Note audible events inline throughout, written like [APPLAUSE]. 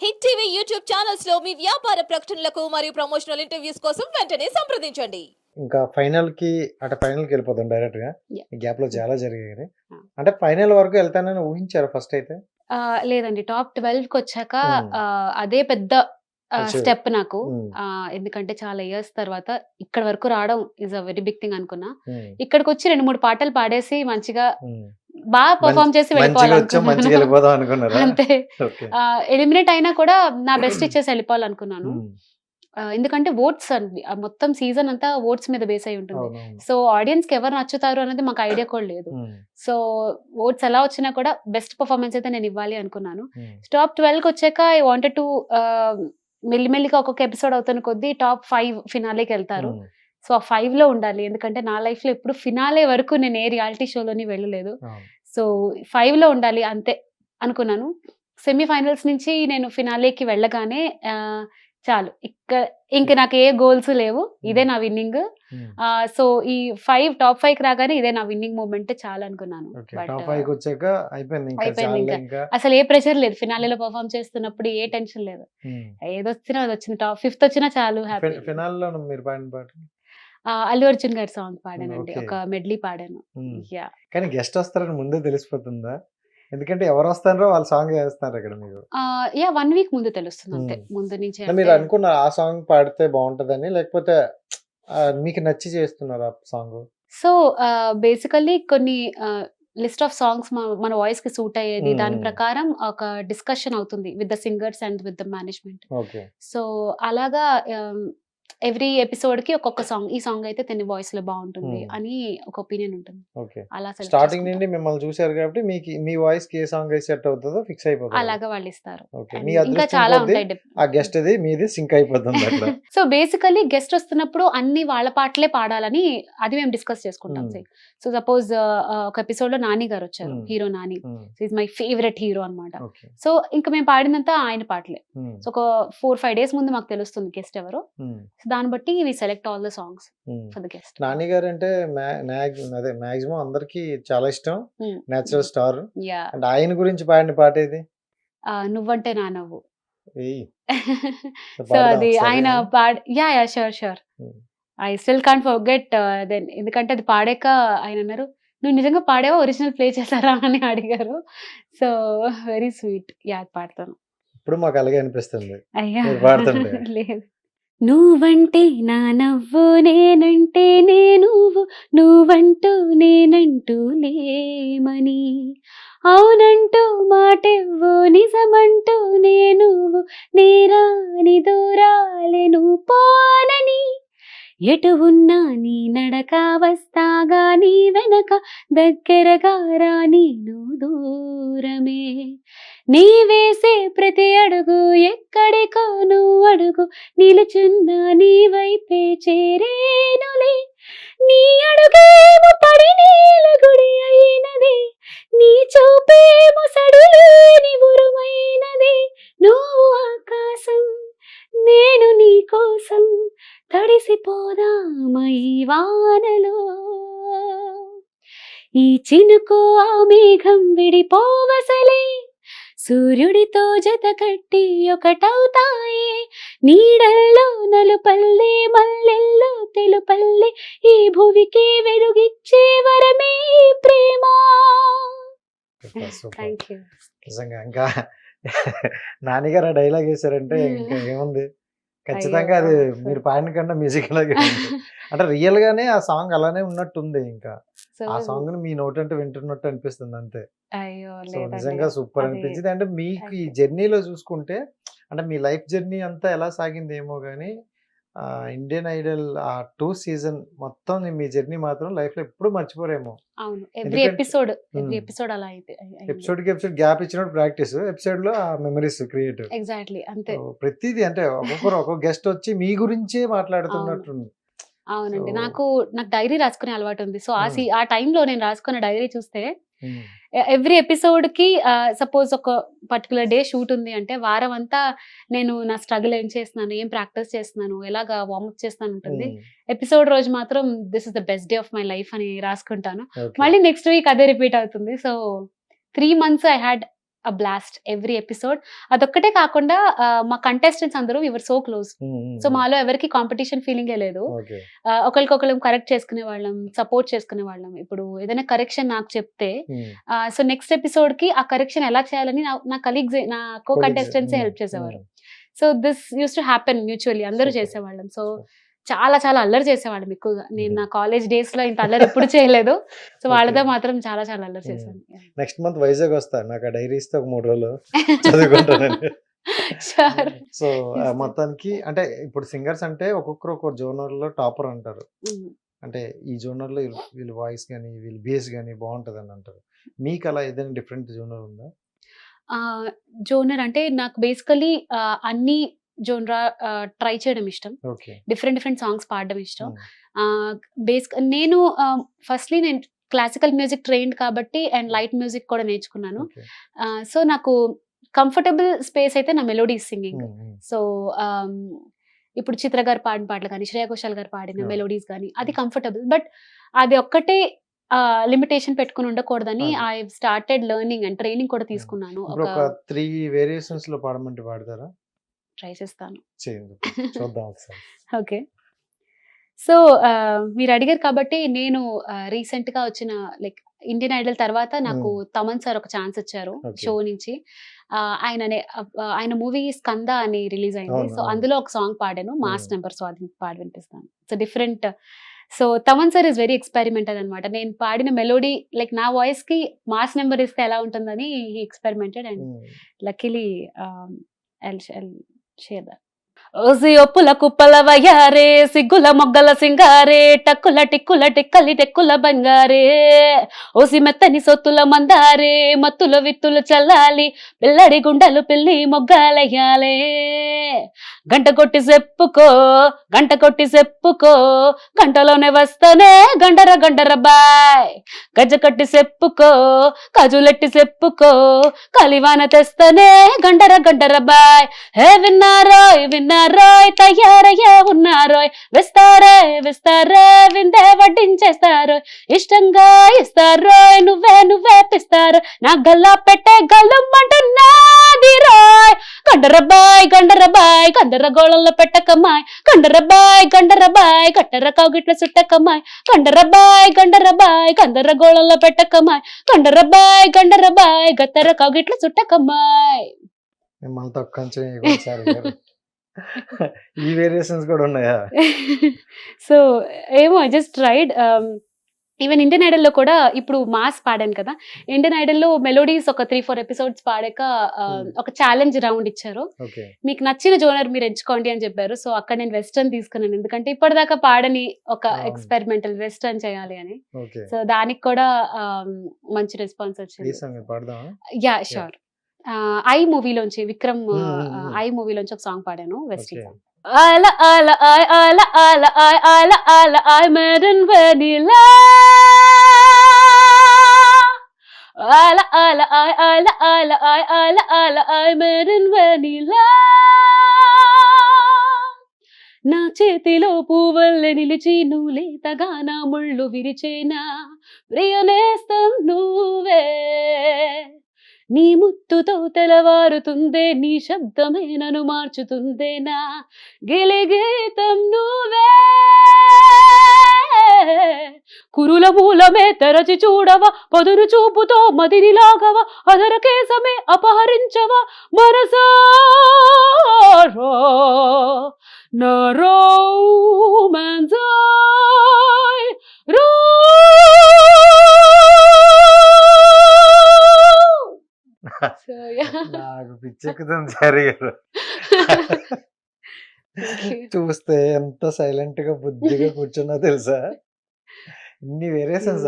Hit TV YouTube ఛానల్స్లో మీ వ్యాపార ప్రకటనలకు మరియు ప్రమోషనల్ ఇంటర్వ్యూస్ కోసం వెంటనే సంప్రదించండి ఇంకా ఫైనల్కి అటు ఫైనల్కి వెళ్ళిపోతాం డైరెక్ట్గా గ్యాప్లో చాలా జరిగాయి. అంటే ఫైనల్ వరకు వెళ్తానని ఊహించారు ఫస్ట్ అయితే ఆ, లేదండి టాప్ ట్వెల్వ్కి వచ్చాక Hmm. అదే పెద్ద. స్టెప్ నాకు Hmm. ఎందుకంటే చాలా ఇయర్స్ తర్వాత ఇక్కడ వరకు రావడం is a very big thing అనుకున్నా ఉమ్, ఇక్కడికి వచ్చి రెండు మూడు పాటలు పాడేసి మంచిగా. బాగా పర్ఫామ్ చేసి వెళ్ళిపోవాలనుకున్నాను అంతే. ఎలిమినేట్ అయినా కూడా నా బెస్ట్ ఇచ్చేసి వెళ్ళిపోవాలనుకున్నాను ఉమ్, ఆ, ఎందుకంటే ఓట్స్ అండి మొత్తం సీజన్ అంతా ఓట్స్ మీద బేస్ అయి ఉంటుంది. సో ఆడియన్స్కి ఎవరు నచ్చుతారు అనేది మాకు ఐడియా కూడా లేదు. ఉమ్, సో ఓట్స్ ఎలా వచ్చినా కూడా బెస్ట్ పర్ఫార్మెన్స్ అయితే నేను ఇవ్వాలి అనుకున్నాను. టాప్ ట్వెల్వ్కి వచ్చాక ఐ వాంటెడ్ టు మెల్లిమెల్లిగా ఒక్కొక్క ఎపిసోడ్ అవుతున్న కొద్దీ టాప్ ఫైవ్ ఫినాలేకి వెళ్తారు. సో ఆ ఫైవ్లో ఉండాలి. ఎందుకంటే నా లైఫ్లో ఎప్పుడు ఫినాలే వరకు నేను ఏ రియాలిటీ షోలోని వెళ్ళలేదు. సో ఫైవ్లో ఉండాలి అంతే అనుకున్నాను. సెమీఫైనల్స్ నుంచి నేను ఫినాలేకి వెళ్ళగానే చాలు. ఇక్కడ ఇంక నాకు ఏ గోల్స్ లేవు. ఇదే నా విన్నింగ్ సో ఈ ఫైవ్ టాప్ ఫైవ్కి రాగానే ఇదే నా విన్నింగ్ మూమెంట్ చాలా అనుకున్నాను. అసలు ఏ ప్రెషర్ లేదు. ఫినాలేలో పర్ఫామ్ చేస్తున్నప్పుడు ఏ టెన్షన్ లేదు. ఉమ్. ఏది వచ్చినా అది వచ్చింది. టాప్ ఫిఫ్త్ వచ్చినా చాలు హ్యాపీ అల్లు అర్జున్ గారి సాంగ్ పాడానండి. ఒక మెడ్లీ పాడాను. యా. కానీ గెస్ట్ వస్తారని ముందే తెలిసిపోతుందా? ఎందుకంటే ఎవరు వస్తారో వాళ్ళ సాంగ్ వేస్తారు ఇక్కడ మీరు? యా వన్ వీక్ ముందు తెలుస్తుంది అంతే. ముందు నుంచి మీరు అనుకున్న ఆ సాంగ్ పాడితే బాగుంటదని లేకపోతే మీకు నచ్చి చేస్తున్నారు ఆ సాంగ్? సో బేసికల్లీ కొన్ని లిస్ట్ ఆఫ్ సాంగ్స్ మన వాయిస్కి సూట్ అయ్యేది దాని. ప్రకారం ఒక డిస్కషన్ అవుతుంది with the singers and with the management. So అలాగా ఎవ్రీ ఎపిసోడ్కి ఒక్కొక్క సాంగ్ ఈ సాంగ్ అయితే తన వాయిస్లో బాగుంటుంది. అని ఒక ఒపీనియన్ ఉంటుంది. ఓకే. అలా select స్టార్టింగ్ చేసుకుంటాం. నుండి మిమ్మల్ని చూశారు కాబట్టి మీకు మీ వాయిస్కి ఏ సాంగ్ అయితే సెట్ అవుతుందో ఫిక్స్ అయిపోతుంది అలాగా వాళ్ళు ఇస్తారు. ఓకే. And మీ ఇంకా చాలా ఉంటాయి dep- ఆ గెస్ట్ అది మీది సింక్ అయిపోతుంది అట్లా [LAUGHS] సో బేసికలీ గెస్ట్ వస్తున్నప్పుడు అన్ని వాళ్ళ పాటలే పాడాలని అది మేము డిస్కస్ చేసుకుంటాం Hmm. సో. సపోజ్ ఒక ఎపిసోడ్లో నాని గారు వచ్చారు Hmm. Hero Nani. Is my favourite hero అన్నమాట. ఓకే. సో ఇంకా మేము పాడినంత ఆయన పాటలే. సో ఒక ఫోర్ ఫైవ్ డేస్ ముందు మాకు తెలుస్తుంది గెస్ట్ ఎవరు. సో దాన్ని బట్టి we select all the songs. For the guest. Nani garu అంటే అదే మాక్సిమం అందరికి చాలా ఇష్టం. Natural star. యా. అండ్ ఆయన గురించి పాడిన పాట ఏది? నువ్వంటే నా నవ్వు. [LAUGHS] సో అది. ఆయన పాడ yeah yeah sure sure. I still can't forget then ఎందుకంటే అది పాడాక ఆయన అన్నారు నువ్వు నిజంగా పాడావా? ఒరిజినల్ ప్లే చేశారా? అని అడిగారు. So very sweet. యా పాడతాను. ఇప్పుడు మాకు అలాగే అనిపిస్తుంది. అయ్యా. పాడుతుంటే. [LAUGHS] లేదు. నువ్వంటే నా నవ్వు నేనంటే నేను నువ్వంటూ నేనంటూ లేమని. అవునంటూ మాటెవ్వు నిజమంటూ నేను నేరాని దూరాలెను పోనని. ఎటు ఉన్నా నీ దగ్గరగా రా నేను దూరమే. నీ వేసే ప్రతి అడుగు ఎక్కడికో నువ్వు అడుగు. నిలుచున్న నీ వైపే చేరేనులే. నీ అడుగేమో పడి నీల గుడి అయినది. నీ చూపేమో సడిలేని ఉరుమైనది నువ్వు ఆకాశం నేను నీ కోసం తడిసిపోదామా ఈ చినుకు ఆ మేఘం విడిపోవసలే. సూర్యుడితో జత కట్టి ఒకటవుతాయే. నీడల్లో నలుపల్లే మల్లెల్లో తెలుపల్లే ఈ భువికి వెలుగిచ్చే వరమే ఈ ప్రేమ నిజంగా ఇంకా నాన్నగారు ఆ డైలాగ్ వేశారంటే. ఇంకా ఏముంది? ఖచ్చితంగా అది. మీరు పాడిన కన్నా మ్యూజిక్ లాగే అంటే రియల్ గానే ఆ సాంగ్ అలానే ఉన్నట్టుంది ఇంకా ఆ సాంగ్ని మీ నోట్ అంటే వింటున్నట్టు అనిపిస్తుంది అంతే సో. నిజంగా సూపర్ అనిపించింది అంటే మీకు ఈ. జర్నీలో చూసుకుంటే అంటే మీ లైఫ్ జర్నీ అంతా ఎలా సాగింది ఏమో కానీ ఇండియన్ ఐడల్ ఆ టూ సీజన్ మొత్తం మీ జర్నీ మాత్రం లైఫ్లో ఎప్పుడు మర్చిపోరేమో. అవును. Every episode every. ఎపిసోడ్ అలా అయితే ఎపిసోడ్కి ఎపిసోడ్ గ్యాప్ ఇచ్చినప్పుడు ప్రాక్టీస్ ఎపిసోడ్లో ఆ మెమరీస్ క్రియేట్ ఎగ్జాక్ట్లీ అంతే. ప్రతిదీ అంటే ఒక్కొక్కరు ఒక్కొక్క గెస్ట్ వచ్చి మీ గురించే మాట్లాడుతున్నట్టుంది అవునండి. నాకు నాకు డైరీ రాసుకునే అలవాటు ఉంది. సో ఆ ఆ టైంలో నేను రాసుకున్న డైరీ చూస్తే ఎవ్రీ ఎపిసోడ్కి సపోజ్ ఒక పర్టికులర్ డే షూట్ ఉంది అంటే వారం అంతా నేను నా స్ట్రగుల్ ఏం చేస్తున్నాను ఏం ప్రాక్టీస్ చేస్తున్నాను ఎలాగా వార్మప్ చేస్తాను ఉంటుంది. ఎపిసోడ్ రోజు మాత్రం this is the best day of my life అని రాసుకుంటాను. మళ్ళీ నెక్స్ట్ వీక్ అదే రిపీట్ అవుతుంది. So three months I had a blast every episode అదొక్కటే కాకుండా మా కంటెస్టెంట్స్ అందరూ యువర్ సో క్లోజ్ సో మాలో ఎవరికి కాంపిటీషన్ ఫీలింగే లేదు. ఒకరికొకరు కరెక్ట్ చేసుకునే వాళ్ళం సపోర్ట్ చేసుకునే వాళ్ళం. ఇప్పుడు ఏదైనా కరెక్షన్ నాకు చెప్తే సో నెక్స్ట్ ఎపిసోడ్కి ఆ కరెక్షన్ ఎలా చేయాలని నా- కలీగ్స్ నా కో కంటెస్టెంట్స్ హెల్ప్ చేసేవారు. So this use to happen mutually అందరూ. చేసేవాళ్ళం. సో చాలా చాలా అల్లరి చేసేవాళ్ళం ఎక్కువగా. నేను నా కాలేజ్ డేస్లో ఇంత అల్లరి ఎప్పుడు చేయలేదు. సో వాళ్ళతో. మాత్రం చాలా చాలా అల్లరి చేశాను నెక్స్ట్ మంత్ వైజాగ్ వస్తా నాకు ఆ డైరీ ఇస్తే ఒక మూడు రోజులు చదువుకుంటానండి [LAUGHS] Sure. సో. మొత్తానికి అంటే ఇప్పుడు సింగర్స్ అంటే ఒక్కొక్కరు ఒక్కొక్క జోనర్లో టాపర్ అంటారు. అంటే ఈ జోనర్లో వీళ్ళ వాయిస్ కానీ వీళ్ళ బేస్ కానీ బాగుంటది అని అంటారు. మీకు అలా ఏదైనా డిఫరెంట్ జోనర్ ఉందా? జోనర్ అంటే నాకు బేసికలీ అన్ని జోనరా ట్రై చేయడం ఇష్టం. డిఫరెంట్ డిఫరెంట్ సాంగ్స్ పాడడం ఇష్టం. బేస్ నేను ఫస్ట్లీ నేను క్లాసికల్ మ్యూజిక్ ట్రైన్డ్ కాబట్టి అండ్ లైట్ మ్యూజిక్ కూడా నేర్చుకున్నాను. సో నాకు కంఫర్టబుల్ స్పేస్ అయితే నా మెలోడీస్ సింగింగ్. సో ఇప్పుడు చిత్ర గారు పాడిన పాటలు కానీ శ్రేయా ఘోషాల్ గారు పాడిన. మెలోడీస్ కానీ అది కంఫర్టబుల్. బట్ అది ఒక్కటే లిమిటేషన్ పెట్టుకుని ఉండకూడదని. I started learning and training కూడా తీసుకున్నాను. త్రీ వేరియేషన్స్లో పాడమంటే పాడతారా? ట్రై చేస్తాను. [LAUGHS] ఓకే. సో మీరు అడిగారు కాబట్టి నేను రీసెంట్గా వచ్చిన లైక్ ఇండియన్ ఐడల్ తర్వాత నాకు తమన్ సార్ ఒక ఛాన్స్ ఇచ్చారు. షో నుంచి. ఆ, ఆయననే ఆ, ఆయన మూవీ స్కంద అని రిలీజ్ అయింది. సో. అందులో ఒక సాంగ్ పాడాను. మాస్. నెంబర్ సో అది మీకు పాడి వినిపిస్తాను. So different. So Thaman sir is very experimental అనమాట నేను పాడిన మెలోడీ లైక్ నా వాయిస్కి మాస్ నెంబర్ ఇస్తే ఎలా ఉంటుందని he experimented and. Luckily share that OC ఒప్పుల కుప్పల వయ్యారే సిగ్గుల మొగ్గల సింగారే టక్కుల టిక్కుల టిక్కలి టెక్కుల బంగారే. ఓసి మెత్తని సొత్తుల మందారే మత్తుల విత్తులు చల్లాలి పిల్లడి గుండెలు పిల్లి మొగ్గాలయ్యాలే. గంట కొట్టి చెప్పుకో గంట కొట్టి చెప్పుకో గంటలోనే వస్తానే గండర గండర బాయ్. గజ్జ కట్టి చెప్పుకో కజులెట్టి చెప్పుకో కలివాన తెస్తానే గండర గండర బాయ్. హే విన్నారోయ్ ఉన్నారోయ్ తయారయ్యే ఉన్నారోయ్ వేస్తారే వేస్తారే విందే వడ్డించేస్తారు ఇష్టంగా ఇస్తారోయ్ నువ్వే నువ్వే పిస్తారు. నా గల్లా పెట్టే గల్లుమ్మంటున్నాది రోయ్. కండరబాయ్ గండరబాయ్ గండర గోళంలో పెట్టకమ్మాయ్ కండరబాయ్ గండరబాయ్ కట్టర కాగిట్ల సుట్టకమ్మాయ్ కండరబాయ్ గండరబాయ్ కందర గోళంలో పెట్టకమ్మాయ్ కండరబాయ్ గండరబాయ్ గత్తర కాగిట్ల సుట్టకమ్మాయ్ మిమ్మల్ని తక్కువ కొంచెం ఈ వేరియేషన్స్ కూడా ఉన్నాయా? [LAUGHS] సో ఏమో I just tried even Indian ఐడల్లో కూడా ఇప్పుడు మాస్ పాడాను కదా. ఇండియన్ ఐడల్లో మెలోడీస్ ఒక త్రీ ఫోర్ ఎపిసోడ్స్ పాడాక ఆ, Hmm. ఒక ఛాలెంజ్ రౌండ్ ఇచ్చారు. మీకు నచ్చిన జోనర్ మీరు ఎంచుకోండి అని చెప్పారు. సో అక్కడ నేను వెస్టర్న్ తీసుకున్నాను. ఎందుకంటే ఇప్పటిదాకా పాడని ఒక. ఎక్స్పెరిమెంటల్ వెస్టర్న్ చేయాలి అని. సో దానికి కూడా ఆ, మంచి రెస్పాన్స్ వచ్చింది. యా షూర్ ఐ మూవీలోంచి విక్రమ్. ఐ మూవీలోంచి ఒక సాంగ్ పాడాను వెనిలా. నా చేతిలో పువ్వల్లె నిలిచి నువ్వు లేతగా నా ముళ్ళు విరిచేనా. ప్రియనేస్తం నువ్వే. నీ ముత్తుతో తెలవారుతుందే నీ శబ్దమే నన్ను మార్చుతుందే నా గిలిగీతం నువ్వే కురుల మూలమే తెరచి చూడవ పదును చూపుతో మదిని లాగవ అదర కేసమే అపహరించవ మనసారా నా రోమాన్సాయ్ రో. నాకు పిచ్చెక్కుతుంది సారీ గారు చూస్తే ఎంత సైలెంట్గా బుద్ధిగా [LAUGHS] కూర్చున్నా తెలుసా? ఇన్ని వేరియేషన్స్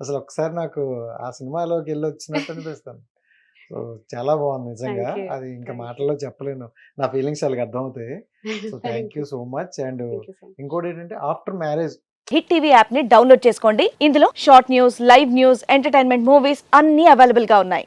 అసలు ఒకసారి నాకు ఆ సినిమాలోకి వెళ్ళి వచ్చినట్టు అనిపిస్తాను సో చాలా బాగుంది నిజంగా. అది ఇంకా. మాటల్లో చెప్పలేను. నా ఫీలింగ్స్ వాళ్ళకి అర్థమవుతాయి. [LAUGHS] So thank you so much and ఇంకోటి ఏంటంటే ఆఫ్టర్ మ్యారేజ్ హిట్ టీవీ యాప్ని డౌన్లోడ్ చేసుకోండి. ఇందులో short news live news entertainment movies అన్ని అవైలబుల్గా ఉన్నాయి.